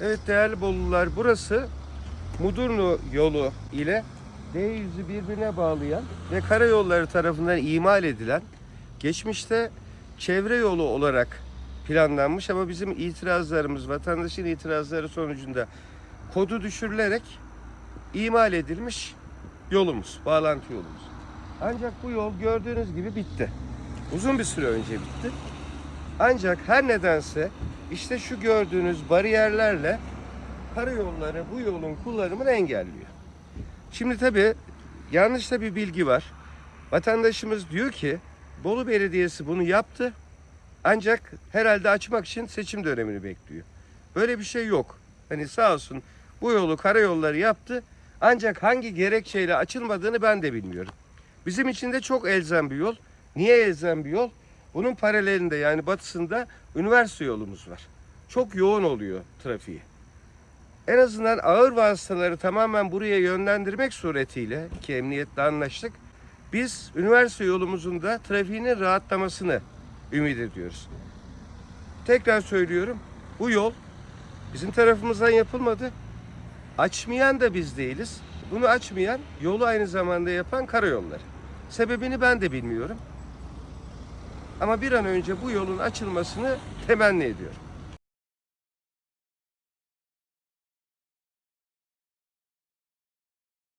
Evet değerli Bolular burası Mudurnu yolu ile D100'ü birbirine bağlayan ve karayolları tarafından imal edilen geçmişte çevre yolu olarak planlanmış ama bizim itirazlarımız, vatandaşın itirazları sonucunda kodu düşürülerek imal edilmiş yolumuz, bağlantı yolumuz. Ancak bu yol gördüğünüz gibi bitti. Uzun bir süre önce bitti. Ancak her nedense işte şu gördüğünüz bariyerlerle karayolları bu yolun kullanımını engelliyor. Şimdi tabii yanlış da bir bilgi var. Vatandaşımız diyor ki Bolu Belediyesi bunu yaptı. Ancak herhalde açmak için seçim dönemini bekliyor. Böyle bir şey yok. Hani sağ olsun bu yolu karayolları yaptı. Ancak hangi gerekçeyle açılmadığını ben de bilmiyorum. Bizim için de çok elzem bir yol. Niye elzem bir yol? Bunun paralelinde yani batısında üniversite yolumuz var. Çok yoğun oluyor trafiği. En azından ağır vasıtaları tamamen buraya yönlendirmek suretiyle ki emniyetle anlaştık. Biz üniversite yolumuzun da trafiğinin rahatlamasını ümit ediyoruz. Tekrar söylüyorum bu yol bizim tarafımızdan yapılmadı. Açmayan da biz değiliz. Bunu açmayan yolu aynı zamanda yapan karayolları. Sebebini ben de bilmiyorum. Ama bir an önce bu yolun açılmasını temenni ediyorum.